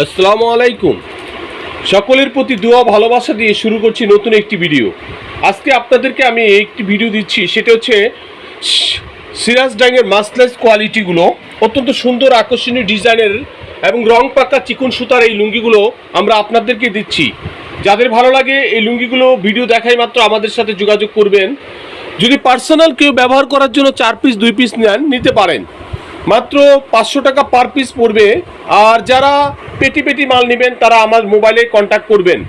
আসসালামু আলাইকুম। সকলের প্রতি দোয়া, ভালোবাসা দিয়ে শুরু করছি নতুন একটি ভিডিও। আজকে আপনাদেরকে আমি একটি ভিডিও দিচ্ছি, সেটা হচ্ছে সিরাজ ডাইংয়ের মাসলেস কোয়ালিটিগুলো, অত্যন্ত সুন্দর আকর্ষণীয় ডিজাইনের এবং রং পাকা চিকন সুতার এই লুঙ্গিগুলো আমরা আপনাদেরকে দিচ্ছি। যাদের ভালো লাগে এই লুঙ্গিগুলো ভিডিও দেখাই মাত্র আমাদের সাথে যোগাযোগ করবেন। যদি পার্সোনাল কেউ ব্যবহার করার জন্য চার পিস, দুই পিস নেন, নিতে পারেন। মাত্র পাঁচশো টাকা পার পিস পড়বে। আর যারা পেটি পেটি মাল নেবেন, তারা আমার মোবাইলে কন্ট্যাক্ট করবেন।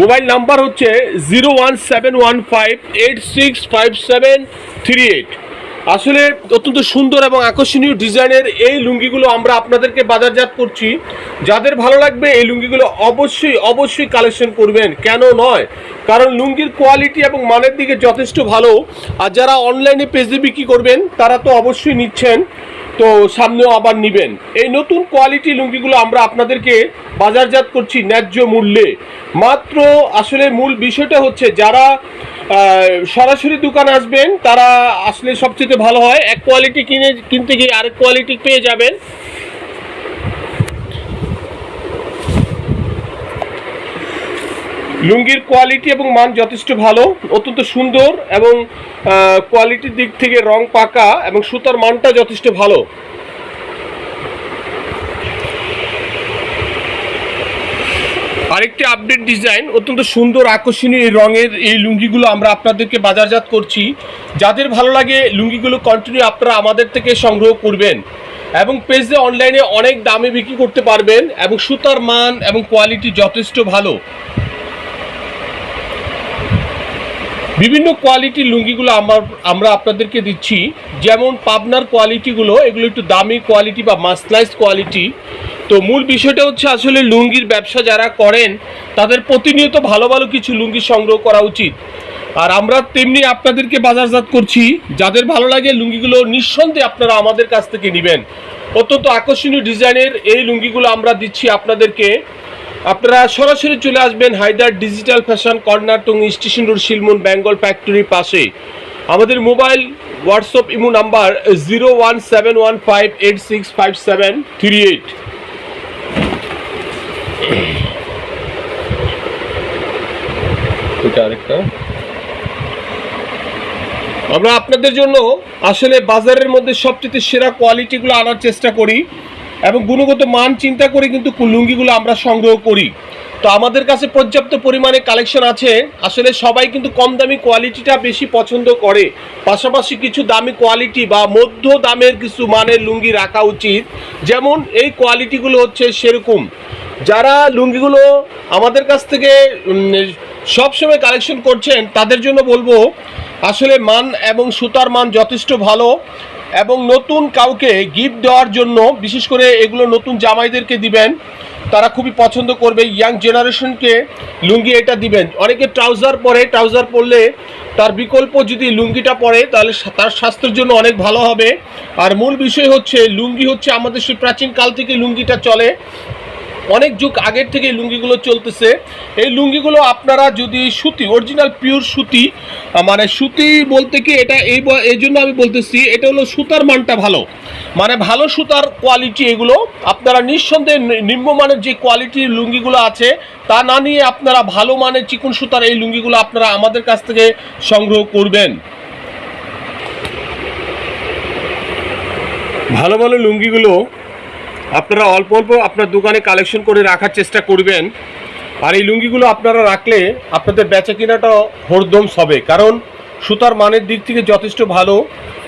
মোবাইল নাম্বার হচ্ছে zero one seven one five eight six five seven three eight আসলে অত্যন্ত সুন্দর এবং আকর্ষণীয় ডিজাইনের এই লুঙ্গিগুলো আমরা আপনাদেরকে বাজারজাত করছি। যাদের ভালো লাগবে, এই লুঙ্গিগুলো অবশ্যই অবশ্যই কালেকশন করবেন। কেন নয়? কারণ লুঙ্গির কোয়ালিটি এবং মানের দিকে যথেষ্ট ভালো। আর যারা অনলাইনে পেজে বিক্রি করবেন, তারা তো অবশ্যই নিচ্ছেন। তো সামনেও আবার নিবেন। এই নতুন কোয়ালিটি লুঙ্গিগুলো আমরা আপনাদেরকে বাজারজাত করছি ন্যায্য মূল্যে। মাত্র আসলে মূল বিষয়টা হচ্ছে যারা সরাসরি দোকান আসবেন, তারা আসলে সবচেয়ে ভালো হয়। এক কোয়ালিটি কিনে কিনতে গিয়ে আরেক কোয়ালিটি পেয়ে যাবেন। লুঙ্গির কোয়ালিটি এবং মান যথেষ্ট ভালো, অত্যন্ত সুন্দর এবং কোয়ালিটির দিক থেকে রং পাকা এবং সুতার মানটা যথেষ্ট ভালো। আরেকটি আপডেট ডিজাইন অত্যন্ত সুন্দর আকর্ষণীয় এই রঙের এই লুঙ্গিগুলো আমরা আপনাদেরকে বাজারজাত করছি। যাদের ভালো লাগে লুঙ্গিগুলো কন্টিনিউ আপনারা আমাদের থেকে সংগ্রহ করবেন এবং পেজে অনলাইনে অনেক দামে বিক্রি করতে পারবেন এবং সুতার মান এবং কোয়ালিটি যথেষ্ট ভালো। বিভিন্ন কোয়ালিটির লুঙ্গিগুলো আমার, আমরা আপনাদেরকে দিচ্ছি। যেমন পাবনার কোয়ালিটিগুলো এগুলো একটু দামি কোয়ালিটি বা মাসলাইজ কোয়ালিটি তো মূল বিষয়টা হচ্ছে আসলে লুঙ্গির ব্যবসা যারা করেন, তাদের প্রতিনিয়ত ভালো ভালো কিছু লুঙ্গি সংগ্রহ করা উচিত। আর আমরা তেমনি আপনাদেরকে বাজারজাত করছি, যাদের ভালো লাগে লুঙ্গিগুলো নিঃসন্দেহে আপনারা আমাদের কাছ থেকে নেবেন। অত্যন্ত আকর্ষণীয় ডিজাইনের এই লুঙ্গিগুলো আমরা দিচ্ছি আপনাদেরকে। আপনারা সরাসরি চলে আসবেন Haider digital fashion corner Tong station road Shilmon Bengal ফ্যাক্টরির পাশে আমাদের mobile WhatsApp imo number zero one seven one five eight six five seven three eight. এটা আরেকটা। আমরা আপনাদের জন্য আসলে বাজারের মধ্যে সবচেয়ে সেরা কোয়ালিটিগুলো আনার চেষ্টা করি। এবং গুণগত মান চিন্তা করে কিন্তু লুঙ্গিগুলো আমরা সংগ্রহ করি। তো আমাদের কাছে পর্যাপ্ত পরিমাণে কালেকশন আছে। আসলে সবাই কিন্তু কম দামি কোয়ালিটিটা বেশি পছন্দ করে। পাশাপাশি কিছু দামি কোয়ালিটি বা মধ্য দামের কিছু মানের লুঙ্গি রাখা উচিত। যেমন এই কোয়ালিটিগুলো হচ্ছে সেরকম। যারা লুঙ্গিগুলো আমাদের কাছ থেকে সবসময় কালেকশন করছেন, তাদের জন্য বলব, আসলে মান এবং সুতার মান যথেষ্ট ভালো। এবং নতুন কাউকে গিফট দেওয়ার জন্য, বিশেষ করে এগুলো নতুন জামাইদেরকে দিবেন, তারা খুবই পছন্দ করবে ইয়াং জেনারেশনকে লুঙ্গি এটা দিবেন। অনেকে ট্রাউজার পরে ট্রাউজার পরলে তার বিকল্প যদি লুঙ্গিটা পরে, তাহলে তার স্বাস্থ্যের জন্য অনেক ভালো হবে। আর মূল বিষয় হচ্ছে, লুঙ্গি হচ্ছে আমাদের সেই প্রাচীনকাল থেকে লুঙ্গিটা চলে। অনেক যুগ আগের থেকে এই লুঙ্গিগুলো চলতেছে। এই লুঙ্গিগুলো আপনারা যদি সুতি অরিজিনাল পিওর সুতি মানে সুতি বলতে কি এটা এই এই জন্য আমি বলতেছি, এটা হলো সুতার মানটা ভালো। মানে ভালো সুতার কোয়ালিটি এগুলো। আপনারা নিঃসন্দেহে নিম্নমানের যে কোয়ালিটির লুঙ্গিগুলো আছে, তা না নিয়ে আপনারা ভালো মানের চিকন সুতার এই লুঙ্গিগুলো আপনারা আমাদের কাছ থেকে সংগ্রহ করবেন। ভালো ভালো লুঙ্গিগুলো আপনারা অল্প অল্প আপনার দোকানে কালেকশন করে রাখার চেষ্টা করবেন। আর এই লুঙ্গিগুলো আপনারা রাখলে আপনাদের বেচা কেনাটা হরদম হবে কারণ সুতার মানের দিক থেকে যথেষ্ট ভালো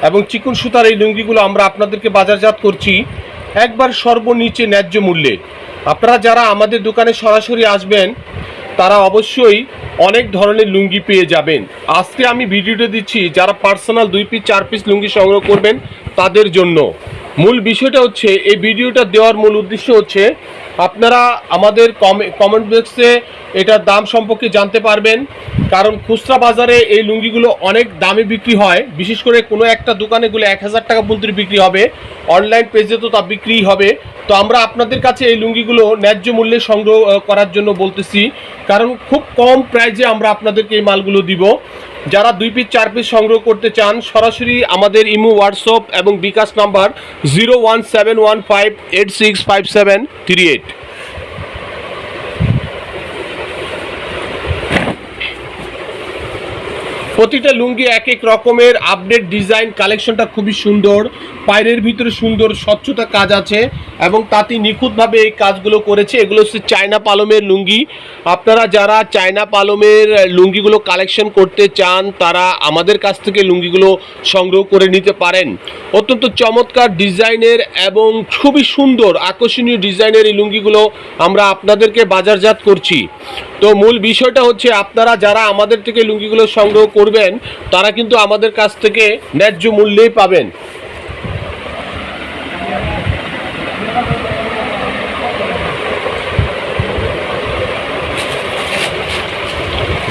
এবং চিকন সুতার এই লুঙ্গিগুলো আমরা আপনাদেরকে বাজারজাত করছি একবার সর্বনিচে ন্যায্য মূল্যে। আপনারা যারা আমাদের দোকানে সরাসরি আসবেন, তারা অবশ্যই অনেক ধরনের লুঙ্গি পেয়ে যাবেন। আজকে আমি ভিডিওটা দিচ্ছি, যারা পার্সোনাল দুই পিস চার পিস লুঙ্গি সংগ্রহ করবেন, তাদের জন্য। মূল বিষয়টা হচ্ছে, এই ভিডিওটা দেওয়ার মূল উদ্দেশ্য হচ্ছে, আপনারা আমাদের কমেন্ট বক্সে এটার দাম সম্পর্কে জানতে পারবেন। কারণ খুচরা বাজারে এই লুঙ্গিগুলো অনেক দামে বিক্রি হয়। বিশেষ করে কোনো একটা দোকানে এগুলো এক হাজার টাকা পর্যন্ত বিক্রি হবে। অনলাইন পেজে তো তা বিক্রিই হবে। তো আমরা আপনাদের কাছে এই লুঙ্গিগুলো ন্যায্য মূল্যে সংগ্রহ করার জন্য বলতেছি। কারণ খুব কম প্রাইজে আমরা আপনাদেরকে এই মালগুলো দিব। যারা দুই পিস চার পিস সংগ্রহ করতে চান, সরাসরি আমাদের ইমো হোয়াটসঅ্যাপ এবং bKash number zero one seven one five eight six five seven three eight প্রতিটা লুঙ্গি এক এক রকমের আপডেট ডিজাইন কালেকশনটা খুবই সুন্দর। পায়ের ভিতরে সুন্দর স্বচ্ছতা কাজ আছে এবং তাতে নিখুঁতভাবে এই কাজগুলো করেছে। এগুলো হচ্ছে চায়না পালমের লুঙ্গি। আপনারা যারা চায়না পালমের লুঙ্গিগুলো কালেকশন করতে চান, তারা আমাদের কাছ থেকে লুঙ্গিগুলো সংগ্রহ করে নিতে পারেন। অত্যন্ত চমৎকার ডিজাইনের এবং খুবই সুন্দর, আকর্ষণীয় ডিজাইনের এই লুঙ্গিগুলো আমরা আপনাদেরকে বাজারজাত করছি। তো মূল বিষয়টা হচ্ছে, আপনারা যারা আমাদের থেকে লুঙ্গিগুলো সংগ্রহ করবেন, তারা কিন্তু আমাদের কাছ থেকে ন্যায্য মূল্যেই পাবেন।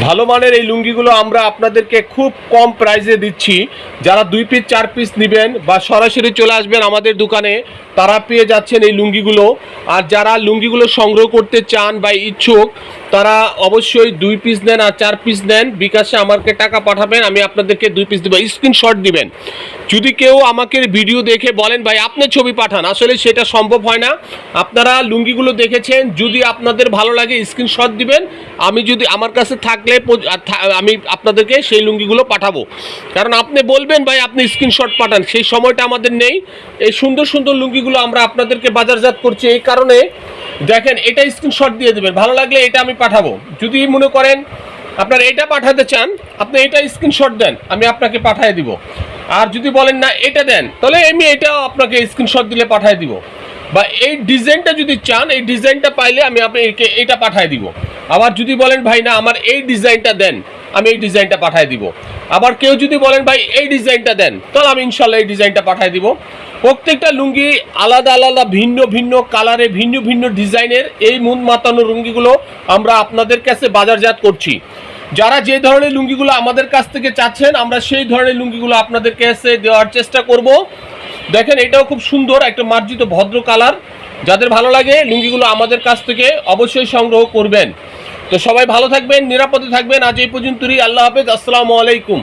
ভালো মানের এই লুঙ্গিগুলো আমরা আপনাদেরকে খুব কম প্রাইসে দিচ্ছি। যারা দুই পিস চার পিস নেবেন বা সরাসরি চলে আসবেন আমাদের দোকানে, তারা পেয়ে যাচ্ছেন এই লুঙ্গিগুলো। আর যারা লুঙ্গিগুলো সংগ্রহ করতে চান বা ইচ্ছুক, তারা অবশ্যই দুই পিস নেন আর চার পিস নেন। বিকাশে আমাকে টাকা পাঠাবেন, আমি আপনাদেরকে দুই পিস দেবো। স্ক্রিনশট দিবেন। যদি কেউ আমাকে ভিডিও দেখে বলেন, ভাই আপনি ছবি পাঠান। আসলে সেটা সম্ভব হয় না। আপনারা লুঙ্গিগুলো দেখেছেন, যদি আপনাদের ভালো লাগে স্ক্রিনশট দিবেন। আমি যদি, আমার কাছে থাকলে আমি আপনাদেরকে সেই লুঙ্গিগুলো পাঠাবো। কারণ আপনি বলবেন, ভাই, আপনি স্ক্রিনশট পাঠান। সেই সময়টা আমাদের নেই। এই সুন্দর সুন্দর লুঙ্গিগুলো আমরা আপনাদেরকে বাজারজাত করছি। এই কারণে দেখেন, এটা স্ক্রিনশট দিয়ে দেবেন। ভালো লাগলে এটা আমি পাঠাবো। যদি মনে করেন, আপনার এটা পাঠাতে চান, আপনি এটা স্ক্রিনশট দেন, আমি আপনাকে পাঠিয়ে দিব। আর যদি বলেন না, এটা দেন, তাহলে আমি এটাও আপনাকে স্ক্রিনশট দিলে পাঠিয়ে দিব। বা এই ডিজাইনটা যদি চান, এই ডিজাইনটা পাইলে আমি আপনাকে এটা পাঠিয়ে দিব। আবার যদি বলেন, ভাই, না, আমার এই ডিজাইনটা দেন, আমি এই ডিজাইনটা পাঠিয়ে দিব। আবার কেউ যদি বলেন, ভাই, এই ডিজাইনটা দেন, তাহলে আমি ইনশাল্লাহ এই ডিজাইনটা পাঠিয়ে দিব। প্রত্যেকটা লুঙ্গি আলাদা আলাদা, ভিন্ন ভিন্ন কালারে, ভিন্ন ভিন্ন ডিজাইনের এই মন মাতানো লুঙ্গিগুলো আমরা আপনাদের কাছে বাজারজাত করছি। যারা যে ধরনের লুঙ্গিগুলো আমাদের কাছ থেকে চাচ্ছেন, আমরা সেই ধরনের লুঙ্গিগুলো আপনাদেরকে এসে দেওয়ার চেষ্টা করব। দেখেন, এটাও খুব সুন্দর একটা মার্জিত ভদ্র কালার। যাদের ভালো লাগে, লুঙ্গিগুলো আমাদের কাছ থেকে অবশ্যই সংগ্রহ করবেন। তো সবাই ভালো থাকবেন, নিরাপদে থাকবেন। আজ এই পর্যন্তই, আল্লাহ হাফেজ, আসসালামু আলাইকুম।